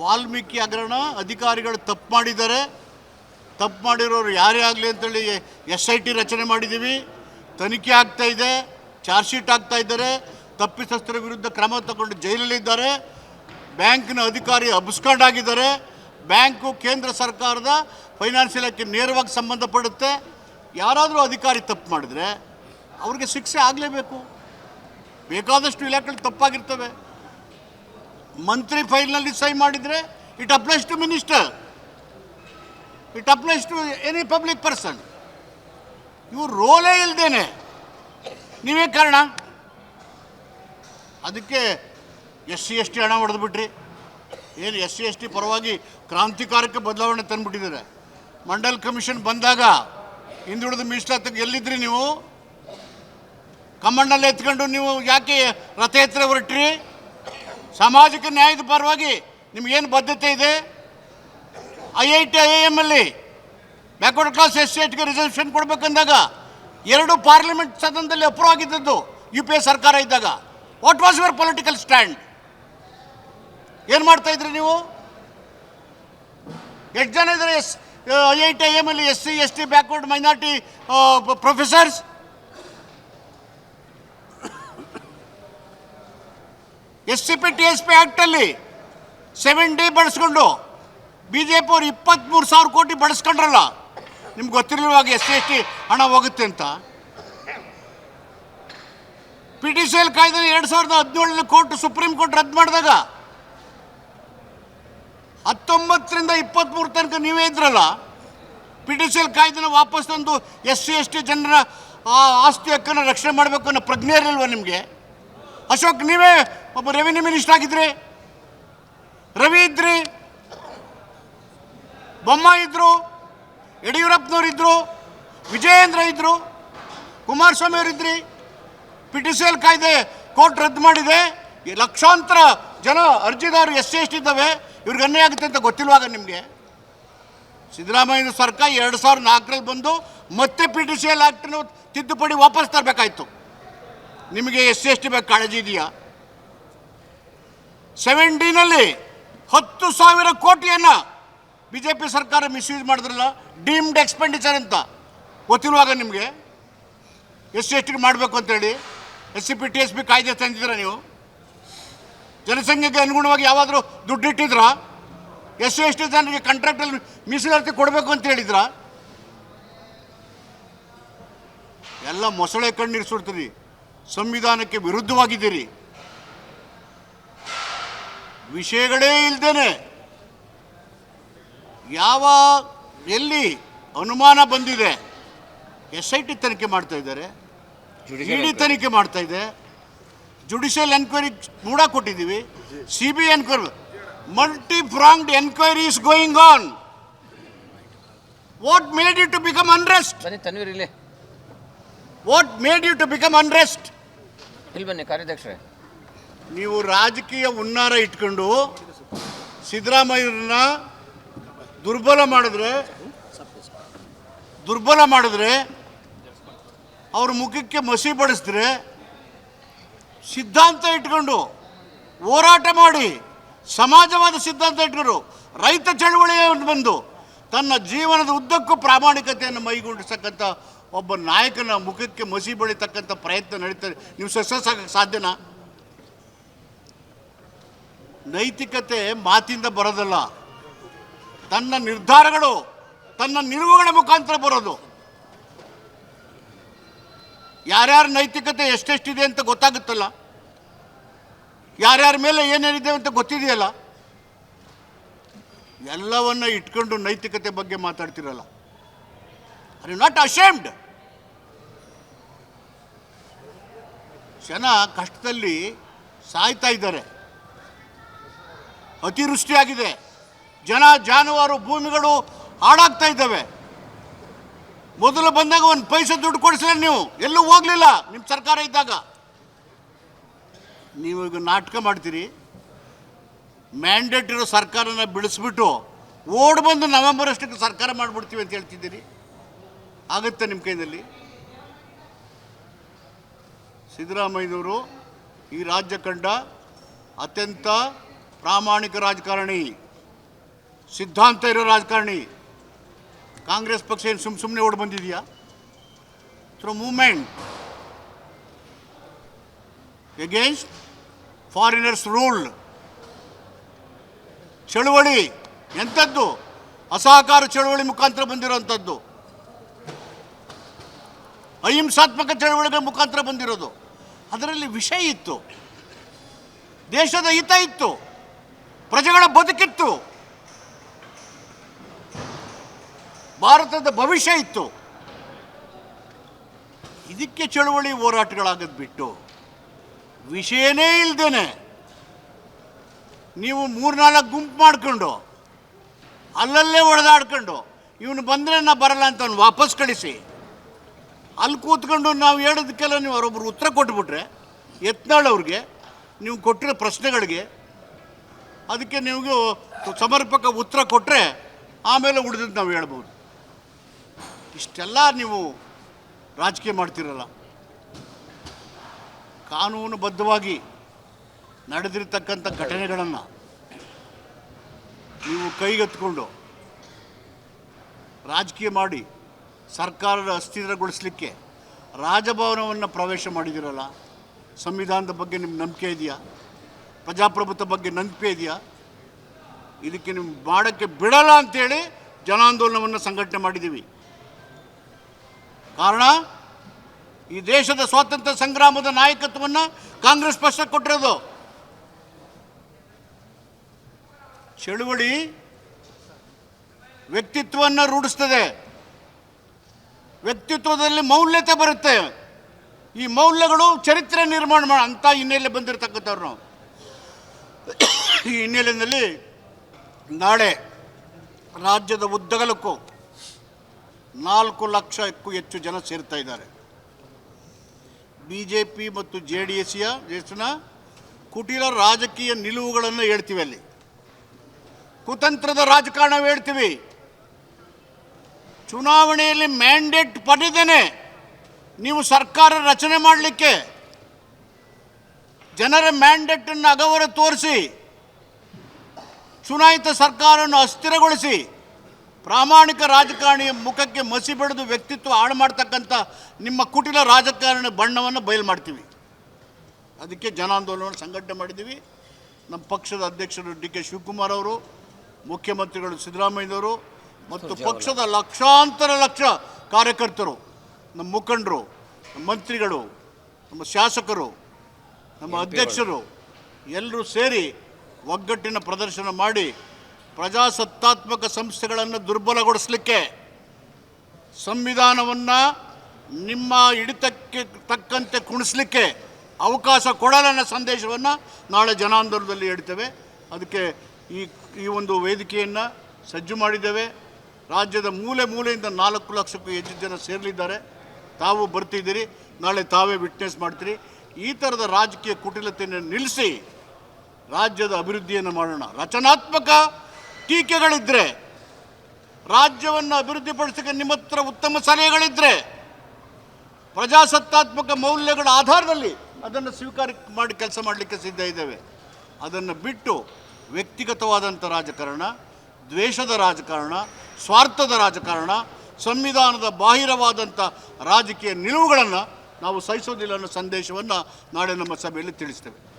ವಾಲ್ಮೀಕಿ ಹಗರಣ, ಅಧಿಕಾರಿಗಳು ತಪ್ಪು ಮಾಡಿದ್ದಾರೆ. ತಪ್ಪು ಮಾಡಿರೋರು ಯಾರೇ ಆಗಲಿ ಅಂತೇಳಿ ಎಸ್ ಐ ಟಿ ರಚನೆ ಮಾಡಿದ್ದೀವಿ. ತನಿಖೆ ಆಗ್ತಾ ಇದೆ, ಚಾರ್ಜ್ ಶೀಟ್ ಆಗ್ತಾ ಇದ್ದಾರೆ. ತಪ್ಪಿತಸ್ಥರ ವಿರುದ್ಧ ಕ್ರಮ ತಗೊಂಡು ಜೈಲಲ್ಲಿದ್ದಾರೆ ಬ್ಯಾಂಕ್ನ ಅಧಿಕಾರಿ ಅಬ್ಸ್ಕಂಡಾಗಿದ್ದಾರೆ. ಬ್ಯಾಂಕು ಕೇಂದ್ರ ಸರ್ಕಾರದ ಫೈನಾನ್ಸ್ ಇಲಾಖೆ ನೇರವಾಗಿ ಸಂಬಂಧಪಡುತ್ತೆ. ಯಾರಾದರೂ ಅಧಿಕಾರಿ ತಪ್ಪು ಮಾಡಿದ್ರೆ ಅವ್ರಿಗೆ ಶಿಕ್ಷೆ ಆಗಲೇಬೇಕು. ಬೇಕಾದಷ್ಟು ಇಲಾಖೆಗಳು ತಪ್ಪಾಗಿರ್ತವೆ. ಮಂತ್ರಿ ಫೈಲ್ನಲ್ಲಿ ಸಹಿ ಮಾಡಿದರೆ it applies to minister. It applies to any public person. ಇವು ರೋಲೇ ಇಲ್ದೇನೆ. ನೀವೇ ಕಾರಣ? ಅದಕ್ಕೆ ಎಸ್ ಸಿ, ಎಸ್ ಟಿ ಹಣ ಹೊಡೆದ್ಬಿಟ್ರಿ ಏನು ಎಸ್ ಸಿ, ಎಸ್ ಟಿ ಪರವಾಗಿ ಕ್ರಾಂತಿಕಾರಕ ಬದಲಾವಣೆ ತಂದುಬಿಟ್ಟಿದ್ದಾರೆ. ಮಂಡಲ್ ಕಮಿಷನ್ ಬಂದಾಗ ಹಿಂದುಳಿದ ಮೀಸಲಾತಿಗೆ ಎಲ್ಲಿದ್ರಿ ನೀವು? ಕಮ್ಮಣ್ಣಲ್ಲಿ ಎತ್ಕೊಂಡು ನೀವು ಯಾಕೆ ರಥಯಾತ್ರೆ ಹೊರಟ್ರಿ? ಸಾಮಾಜಿಕ ನ್ಯಾಯದ ಪರವಾಗಿ ನಿಮಗೇನು ಬದ್ಧತೆ ಇದೆ? I I T, I M ಅಲ್ಲಿ ಬ್ಯಾಕ್ವರ್ಡ್ ಕ್ಲಾಸ್ ಎಸ್ ಸಿ ಎಚ್ಗೆ ರಿಸರ್ವೇಷನ್ ಕೊಡಬೇಕಂದಾಗ ಎರಡು ಪಾರ್ಲಿಮೆಂಟ್ ಸದನದಲ್ಲಿ ಅಪ್ರೂವ್ ಆಗಿದ್ದದ್ದು ಯು ಪಿ ಎ ಸರ್ಕಾರ ಇದ್ದಾಗ. What was your political stand ಏನು ಮಾಡ್ತಾ ಇದ್ರಿ ನೀವು? ಎಷ್ಟು ಜನ ಇದ್ದಾರೆ? S, I I T, I M ಅಲ್ಲಿ S C, S T backward minority professors S C P T S P ಆ್ಯಕ್ಟಲ್ಲಿ seven D ಬಳಸ್ಕೊಂಡು ಬಿ ಜೆ ಪಿ ಅವ್ರು ಇಪ್ಪತ್ತ್ಮೂರು ಸಾವಿರ ಕೋಟಿ ಬಳಸ್ಕೊಂಡ್ರಲ್ಲ, ನಿಮ್ಗೆ ಗೊತ್ತಿರಲಿರುವಾಗ ಎಸ್ ಸಿ ಎಸ್ ಟಿ ಹಣ ಹೋಗುತ್ತೆ ಅಂತ. ಪಿ ಟಿ ಸಿ ಎಲ್ ಕಾಯ್ದೆ ಎರಡು ಸಾವಿರದ ಹದಿನೇಳನೇ ಕೋರ್ಟ್ ಸುಪ್ರೀಂ ಕೋರ್ಟ್ ರದ್ದು ಮಾಡಿದಾಗ ಹತ್ತೊಂಬತ್ತರಿಂದ ಇಪ್ಪತ್ತ್ಮೂರು ತನಕ ನೀವೇ ಇದ್ರಲ್ಲ ಪಿ ಟಿ ಸಿ ಎಲ್ ಕಾಯ್ದೆನ ವಾಪಸ್ ತಂದು ಎಸ್ ಸಿ ಎಸ್ ಟಿ ಜನರ ಆಸ್ತಿ ಹಕ್ಕನ್ನು ರಕ್ಷಣೆ ಮಾಡಬೇಕು ಅನ್ನೋ ಪ್ರಜ್ಞೆ ಇರಲಿಲ್ವ ನಿಮಗೆ? ಅಶೋಕ್, ನೀವೇ ಒಬ್ಬ ರೆವಿನ್ಯೂ ಮಿನಿಸ್ಟರ್ ಆಗಿದ್ರಿ? ರವಿ ಇದ್ರಿ? ಬೊಮ್ಮ ಇದ್ರು? ಯಡಿಯೂರಪ್ಪನವ್ರು ಇದ್ರು? ವಿಜಯೇಂದ್ರ ಇದ್ರು? ಕುಮಾರಸ್ವಾಮಿ ಅವರಿದ್ರಿ ಪಿ ಟಿ ಸಿ ಎಲ್ ಕಾಯ್ದೆ ಕೋರ್ಟ್ ರದ್ದು ಮಾಡಿದೆ. ಲಕ್ಷಾಂತರ ಜನ ಅರ್ಜಿದಾರರು ಎಷ್ಟು ಎಷ್ಟಿದ್ದಾವೆ ಇವ್ರಿಗೆ ಅನ್ಯಾಯ ಆಗುತ್ತೆ ಅಂತ ಗೊತ್ತಿಲ್ವಾಗ ನಿಮಗೆ? ಸಿದ್ದರಾಮಯ್ಯ ಸರ್ಕಾರ ಎರಡು ಸಾವಿರದ ನಾಲ್ಕರಲ್ಲಿ ಬಂದು ಮತ್ತೆ ಪಿ ಟಿ ಸಿ ಎಲ್ ಆ್ಯಕ್ಟನ್ನು ತಿದ್ದುಪಡಿ ವಾಪಸ್ ತರಬೇಕಾಯ್ತು. ನಿಮಗೆ ಎಸ್ ಟಿ ಬಗ್ಗೆ ಕಾಳಜಿ ಇದೆಯಾ? ಸೆವೆಂಟೀನಲ್ಲಿ ಹತ್ತು ಸಾವಿರ ಕೋಟಿಯನ್ನು ಬಿ ಜೆ ಪಿ ಸರ್ಕಾರ ಮಿಸ್ಯೂಸ್ ಮಾಡಿದ್ರಲ್ಲ ಡೀಮ್ಡ್ ಎಕ್ಸ್ಪೆಂಡಿಚರ್ ಅಂತ. ಗೊತ್ತಿರುವಾಗ ನಿಮಗೆ? ಎಸ್ ಸಿ ಎಸ್ ಟಿ ಮಾಡಬೇಕು ಅಂತೇಳಿ S C P, T S P ಕಾಯ್ದೆ ತಂದಿದ್ದೀರಾ ನೀವು? ಜನಸಂಖ್ಯೆಗೆ ಅನುಗುಣವಾಗಿ ಯಾವಾದರೂ ದುಡ್ಡು ಇಟ್ಟಿದ್ರಾ ಎಸ್ ಸಿ ಎಸ್ ಟಿ ಜನರಿಗೆ ಕಾಂಟ್ರಾಕ್ಟಲ್ಲಿ ಮೀಸಲಾತಿ ಕೊಡಬೇಕು ಅಂತ ಹೇಳಿದ್ರ ಎಲ್ಲ ಮೊಸಳೆ ಕಣ್ಣೀರು ಸುಡ್ತೀರಿ. ಸಂವಿಧಾನಕ್ಕೆ ವಿರುದ್ಧವಾಗಿದ್ದೀರಿ. ವಿಷಯಗಳೇ ಇಲ್ದೇನೆ ಯಾವ ಎಲ್ಲಿ ಅನುಮಾನ ಬಂದಿದೆ ಎಸ್ ಐ ಟಿ ತನಿಖೆ ಮಾಡ್ತಾ ಇದ್ದಾರೆ ಇಡಿ ತನಿಖೆ ಮಾಡ್ತಾ ಇದೆ ಜುಡಿಷಿಯಲ್ ಎನ್ಕ್ವೈರಿ ಮೂಡ ಕೊಟ್ಟಿದ್ದೀವಿ C B enquiry multi pronged enquiry is going on what made you to become unrest what made you to become unrest ಇಲ್ಲಿ ಬನ್ನಿ, ಕಾರ್ಯಾಧ್ಯಕ್ಷರೇ. ನೀವು ರಾಜಕೀಯ ಹುನ್ನಾರ ಇಟ್ಕೊಂಡು ಸಿದ್ದರಾಮಯ್ಯರನ್ನ ದುರ್ಬಲ ಮಾಡಿದ್ರೆ ದುರ್ಬಲ ಮಾಡಿದ್ರೆ, ಅವ್ರ ಮುಖಕ್ಕೆ ಮಸಿ ಬಡಿಸಿದ್ರೆ, ಸಿದ್ಧಾಂತ ಇಟ್ಕೊಂಡು ಹೋರಾಟ ಮಾಡಿ, ಸಮಾಜವಾದ ಸಿದ್ಧಾಂತ ಇಟ್ಕೊಂಡು ರೈತ ಚಳವಳಿಯ ಬಂದು ತನ್ನ ಜೀವನದ ಉದ್ದಕ್ಕೂ ಪ್ರಾಮಾಣಿಕತೆಯನ್ನು ಮೈಗೂಡಿಸತಕ್ಕಂಥ ಒಬ್ಬ ನಾಯಕನ ಮುಖಕ್ಕೆ ಮಸಿ ಬಳಿತಕ್ಕಂಥ ಪ್ರಯತ್ನ ನಡೀತಾರೆ ನೀವು ಸಕ್ಸಸ್ ಆಗಕ್ಕೆ ಸಾಧ್ಯನಾ? ನೈತಿಕತೆ ಮಾತಿಂದ ಬರೋದಲ್ಲ. ತನ್ನ ನಿರ್ಧಾರಗಳು, ತನ್ನ ನಿಲುವುಗಳ ಮುಖಾಂತರ ಬರೋದು. ಯಾರ್ಯಾರ ನೈತಿಕತೆ ಎಷ್ಟೆಷ್ಟಿದೆ ಅಂತ ಗೊತ್ತಾಗುತ್ತಲ್ಲ? ಯಾರ್ಯಾರ ಮೇಲೆ ಏನೇನಿದೆ ಅಂತ ಗೊತ್ತಿದೆಯಲ್ಲ? ಎಲ್ಲವನ್ನ ಇಟ್ಕೊಂಡು ನೈತಿಕತೆ ಬಗ್ಗೆ ಮಾತಾಡ್ತಿರಲ್ಲ. ಐ ನಾಟ್ ಅಶೇಮ್ಡ್ ಜನ ಕಷ್ಟದಲ್ಲಿ ಸಾಯ್ತಾ ಇದ್ದಾರೆ. ಅತಿವೃಷ್ಟಿಯಾಗಿದೆ. ಜನ ಜಾನುವಾರು ಭೂಮಿಗಳು ಹಾಳಾಗ್ತಾ ಇದ್ದಾವೆ. ಮೊದಲು ಬಂದಾಗ ಒಂದು ಪೈಸೆ ದುಡ್ಡು ಕೊಡಿಸಿಲ್ಲ ನೀವು ಎಲ್ಲೂ ಹೋಗಲಿಲ್ಲ, ನಿಮ್ಮ ಸರ್ಕಾರ ಇದ್ದಾಗ. ನೀವು ಈಗ ನಾಟಕ ಮಾಡ್ತೀರಿ. ಮ್ಯಾಂಡೇಟ್ ಇರೋ ಸರ್ಕಾರನ ಬಿಡಿಸ್ಬಿಟ್ಟು ಓಡ್ ಬಂದು ನವೆಂಬರ್ ಅಷ್ಟಕ್ಕೆ ಸರ್ಕಾರ ಮಾಡಿಬಿಡ್ತೀವಿ ಅಂತ ಹೇಳ್ತಿದ್ದೀರಿ. ಆಗುತ್ತೆ ನಿಮ್ಮ ಕೈನಲ್ಲಿ ಸಿದ್ದರಾಮಯ್ಯನವರು ಈ ರಾಜ್ಯ ಕಂಡ ಅತ್ಯಂತ ಪ್ರಾಮಾಣಿಕ ರಾಜಕಾರಣಿ, ಸಿದ್ಧಾಂತ ಇರೋ ರಾಜಕಾರಣಿ. ಕಾಂಗ್ರೆಸ್ ಪಕ್ಷ ಏನು ಸುಮ್ಮ ಸುಮ್ಮನೆ ಓಡಿ ಬಂದಿದೆಯಾ? Through movement against foreigners rule ಚಳುವಳಿ ಎಂಥದ್ದು? ಅಸಹಕಾರ ಚಳುವಳಿ ಮುಖಾಂತರ ಬಂದಿರೋಂಥದ್ದು. ಅಹಿಂಸಾತ್ಮಕ ಚಳವಳಿಗಳ ಮುಖಾಂತರ ಬಂದಿರೋದು. ಅದರಲ್ಲಿ ವಿಷಯ ಇತ್ತು. ದೇಶದ ಹಿತ ಇತ್ತು. ಪ್ರಜೆಗಳ ಬದುಕಿತ್ತು. ಭಾರತದ ಭವಿಷ್ಯ ಇತ್ತು. ಇದಕ್ಕೆ ಚಳುವಳಿ ಹೋರಾಟಗಳಾಗದ್ ಬಿಟ್ಟು ವಿಷಯನೇ ಇಲ್ದೇನೆ. ನೀವು ಮೂರ್ನಾಲ್ಕು ಗುಂಪು ಮಾಡ್ಕೊಂಡು, ಅಲ್ಲಲ್ಲೇ ಹೊಡೆದಾಡ್ಕೊಂಡು ಇವನು ಬಂದರೆ ನಾ ಬರಲ್ಲ ಅಂತ ವಾಪಸ್ ಕಳಿಸಿ. ಅಲ್ಲಿ ಕೂತ್ಕೊಂಡು ನಾವು ಹೇಳೋದಕ್ಕೆಲ್ಲ ನೀವು ಅವರೊಬ್ಬರು ಉತ್ತರ ಕೊಟ್ಬಿಟ್ರೆ ಎತ್ನಾಳವ್ರಿಗೆ ನೀವು ಕೊಟ್ಟಿರೋ ಪ್ರಶ್ನೆಗಳಿಗೆ ಅದಕ್ಕೆ ನಿಮಗೆ ಸಮರ್ಪಕ ಉತ್ತರ ಕೊಟ್ಟರೆ ಆಮೇಲೆ ಉಳಿದದ್ದು ನಾವು ಹೇಳ್ಬೋದು. ಇಷ್ಟೆಲ್ಲ ನೀವು ರಾಜಕೀಯ ಮಾಡ್ತಿರಲ್ಲ. ಕಾನೂನುಬದ್ಧವಾಗಿ ನಡೆದಿರ್ತಕ್ಕಂಥ ಘಟನೆಗಳನ್ನು ನೀವು ಕೈಗೆತ್ಕೊಂಡು ರಾಜಕೀಯ ಮಾಡಿ ಸರ್ಕಾರದ ಅಸ್ಥಿರಗೊಳಿಸಲಿಕ್ಕೆ ರಾಜಭವನವನ್ನು ಪ್ರವೇಶ ಮಾಡಿದಿರಲ್ಲ? ಸಂವಿಧಾನದ ಬಗ್ಗೆ ನಿಮ್ಮ ನಂಬಿಕೆ ಇದೆಯಾ? ಪ್ರಜಾಪ್ರಭುತ್ವ ಬಗ್ಗೆ ನಂಬಿಕೆ ಇದೆಯಾ? ಇದಕ್ಕೆ ನೀವು ಮಾಡೋಕ್ಕೆ ಬಿಡಲ್ಲ ಅಂತೇಳಿ ಜನಾಂದೋಲನವನ್ನು ಸಂಘಟನೆ ಮಾಡಿದ್ದೀವಿ ಕಾರಣ, ಈ ದೇಶದ ಸ್ವಾತಂತ್ರ್ಯ ಸಂಗ್ರಾಮದ ನಾಯಕತ್ವವನ್ನು ಕಾಂಗ್ರೆಸ್ ಪಕ್ಷ ಕೊಟ್ಟಿರೋದು. ಚಳುವಳಿ ವ್ಯಕ್ತಿತ್ವವನ್ನು ರೂಢಿಸ್ತದೆ. ವ್ಯಕ್ತಿತ್ವದಲ್ಲಿ ಮೌಲ್ಯತೆ ಬರುತ್ತೆ. ಈ ಮೌಲ್ಯಗಳು ಚರಿತ್ರೆ ನಿರ್ಮಾಣ ಮಾಡ, ಅಂತ ಹಿನ್ನೆಲೆ ಬಂದಿರತಕ್ಕಂಥವ್ರು ಈ ಹಿನ್ನೆಲೆಯಲ್ಲಿ ನಾಳೆ ರಾಜ್ಯದ ಉದ್ದಗಲಕ್ಕೂ ನಾಲ್ಕು ಲಕ್ಷಕ್ಕೂ ಹೆಚ್ಚು ಜನ ಸೇರ್ತಾ ಇದ್ದಾರೆ. ಬಿ ಜೆ ಪಿ ಮತ್ತು ಜೆ ಡಿ ಎಸ್ಸಿಯ ಎಸ್ನ ಕುಟಿಲ ರಾಜಕೀಯ ನಿಲುವುಗಳನ್ನು ಹೇಳ್ತೀವಿ ಅಲ್ಲಿ. ಕುತಂತ್ರದ ರಾಜಕಾರಣ ಹೇಳ್ತೀವಿ. ಚುನಾವಣೆಯಲ್ಲಿ ಮ್ಯಾಂಡೇಟ್ ಪಡೆದೇನೆ ನೀವು ಸರ್ಕಾರ ರಚನೆ ಮಾಡಲಿಕ್ಕೆ ಜನರ ಮ್ಯಾಂಡೇಟನ್ನು ಅಗೌರವ ತೋರಿಸಿ, ಚುನಾಯಿತ ಸರ್ಕಾರವನ್ನು ಅಸ್ಥಿರಗೊಳಿಸಿ, ಪ್ರಾಮಾಣಿಕ ರಾಜಕಾರಣಿಯ ಮುಖಕ್ಕೆ ಮಸಿ ಬೆಳೆದು ವ್ಯಕ್ತಿತ್ವ ಹಾಳು ಮಾಡ್ತಕ್ಕಂಥ ನಿಮ್ಮ ಕುಟಿಲ ರಾಜಕಾರಣ ಬಣ್ಣವನ್ನು ಬಯಲು ಮಾಡ್ತೀವಿ. ಅದಕ್ಕೆ ಜನಾಂದೋಲನ ಸಂಘಟನೆ ಮಾಡಿದ್ದೀವಿ. ನಮ್ಮ ಪಕ್ಷದ ಅಧ್ಯಕ್ಷರು ಡಿ ಕೆ ಶಿವಕುಮಾರ್ ಅವರು, ಮುಖ್ಯಮಂತ್ರಿಗಳು ಸಿದ್ದರಾಮಯ್ಯನವರು ಮತ್ತು ಪಕ್ಷದ ಲಕ್ಷಾಂತರ ಲಕ್ಷ ಕಾರ್ಯಕರ್ತರು ನಮ್ಮ ಮುಖಂಡರು ನಮ್ಮ ಮಂತ್ರಿಗಳು ನಮ್ಮ ಶಾಸಕರು ನಮ್ಮ ಅಧ್ಯಕ್ಷರು ಎಲ್ಲರೂ ಸೇರಿ ಒಗ್ಗಟ್ಟಿನ ಪ್ರದರ್ಶನ ಮಾಡಿ ಪ್ರಜಾಸತ್ತಾತ್ಮಕ ಸಂಸ್ಥೆಗಳನ್ನು ದುರ್ಬಲಗೊಳಿಸಲಿಕ್ಕೆ ಸಂವಿಧಾನವನ್ನು ನಿಮ್ಮ ಹಿಡಿತಕ್ಕೆ ತಕ್ಕಂತೆ ಕುಣಿಸ್ಲಿಕ್ಕೆ ಅವಕಾಶ ಕೊಡಲನ್ನ ಸಂದೇಶವನ್ನು ನಾಳೆ ಜನಾಂದೋಲನದಲ್ಲಿ ಹೇಳ್ತೇವೆ. ಅದಕ್ಕೆ ಈ ಈ ಒಂದು ವೇದಿಕೆಯನ್ನು ಸಜ್ಜು ಮಾಡಿದ್ದೇವೆ. ರಾಜ್ಯದ ಮೂಲೆ ಮೂಲೆಯಿಂದ ನಾಲ್ಕು ಲಕ್ಷಕ್ಕೂ ಹೆಚ್ಚು ಜನ ಸೇರಲಿದ್ದಾರೆ. ತಾವು ಬರ್ತಿದ್ದೀರಿ, ನಾಳೆ ತಾವೇ ವಿಟ್ನೆಸ್ ಮಾಡ್ತೀರಿ. ಈ ಥರದ ರಾಜಕೀಯ ಕುಟಿಲತೆಯನ್ನು ನಿಲ್ಲಿಸಿ ರಾಜ್ಯದ ಅಭಿವೃದ್ಧಿಯನ್ನು ಮಾಡೋಣ. ರಚನಾತ್ಮಕ ಟೀಕೆಗಳಿದ್ದರೆ ರಾಜ್ಯವನ್ನು ಅಭಿವೃದ್ಧಿಪಡಿಸಕ್ಕೆ ನಿಮ್ಮ ಹತ್ರ ಉತ್ತಮ ಸಲಹೆಗಳಿದ್ದರೆ ಪ್ರಜಾಸತ್ತಾತ್ಮಕ ಮೌಲ್ಯಗಳ ಆಧಾರದಲ್ಲಿ ಅದನ್ನು ಸ್ವೀಕಾರ ಮಾಡಿ ಕೆಲಸ ಮಾಡಲಿಕ್ಕೆ ಸಿದ್ಧ ಇದ್ದೇವೆ. ಅದನ್ನು ಬಿಟ್ಟು ವ್ಯಕ್ತಿಗತವಾದಂಥ ರಾಜಕಾರಣ ದ್ವೇಷದ ರಾಜಕಾರಣ, ಸ್ವಾರ್ಥದ ರಾಜಕಾರಣ, ಸಂವಿಧಾನದ ಬಾಹಿರವಾದಂಥ ರಾಜಕೀಯ ನಿಲುವುಗಳನ್ನು ನಾವು ಸಹಿಸೋದಿಲ್ಲ ಅನ್ನೋ ಸಂದೇಶವನ್ನು ನಾಳೆ ನಮ್ಮ ಸಭೆಯಲ್ಲಿ ತಿಳಿಸ್ತೇವೆ.